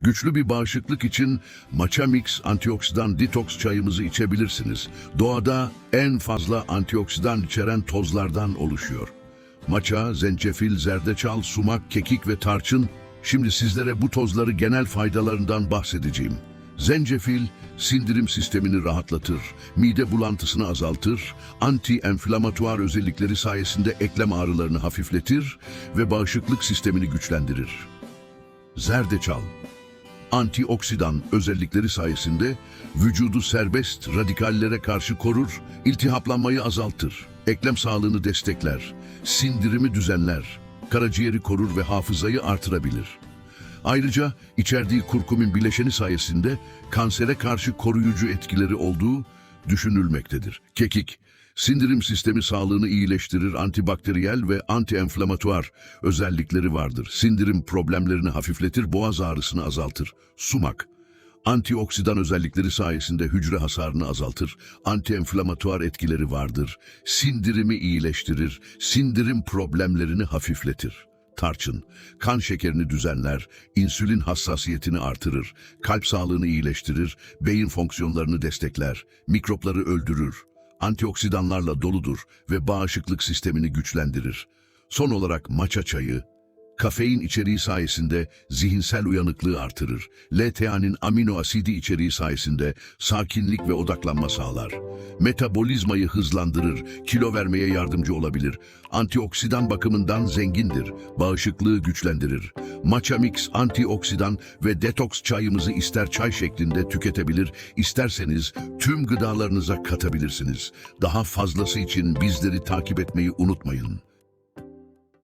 Güçlü bir bağışıklık için Matcha Mix antioksidan detoks çayımızı içebilirsiniz. Doğada en fazla antioksidan içeren tozlardan oluşuyor. Matcha, zencefil, zerdeçal, sumak, kekik ve tarçın. Şimdi sizlere bu tozları genel faydalarından bahsedeceğim. Zencefil, sindirim sistemini rahatlatır, mide bulantısını azaltır, anti-enflamatuar özellikleri sayesinde eklem ağrılarını hafifletir ve bağışıklık sistemini güçlendirir. Zerdeçal, antioksidan özellikleri sayesinde vücudu serbest radikallere karşı korur, iltihaplanmayı azaltır, eklem sağlığını destekler, sindirimi düzenler, karaciğeri korur ve hafızayı artırabilir. Ayrıca içerdiği kurkumin bileşeni sayesinde kansere karşı koruyucu etkileri olduğu düşünülmektedir. Kekik, sindirim sistemi sağlığını iyileştirir, antibakteriyel ve antienflamatuar özellikleri vardır. Sindirim problemlerini hafifletir, boğaz ağrısını azaltır. Sumak, antioksidan özellikleri sayesinde hücre hasarını azaltır, antienflamatuar etkileri vardır. Sindirimi iyileştirir, sindirim problemlerini hafifletir. Tarçın, kan şekerini düzenler, insülin hassasiyetini artırır, kalp sağlığını iyileştirir, beyin fonksiyonlarını destekler, mikropları öldürür, antioksidanlarla doludur ve bağışıklık sistemini güçlendirir. Son olarak maça çayı, kafein içeriği sayesinde zihinsel uyanıklığı artırır. LTA'nın amino asidi içeriği sayesinde sakinlik ve odaklanma sağlar. Metabolizmayı hızlandırır, kilo vermeye yardımcı olabilir. Antioksidan bakımından zengindir, bağışıklığı güçlendirir. Matcha Mix antioksidan ve detoks çayımızı ister çay şeklinde tüketebilir, isterseniz tüm gıdalarınıza katabilirsiniz. Daha fazlası için bizleri takip etmeyi unutmayın.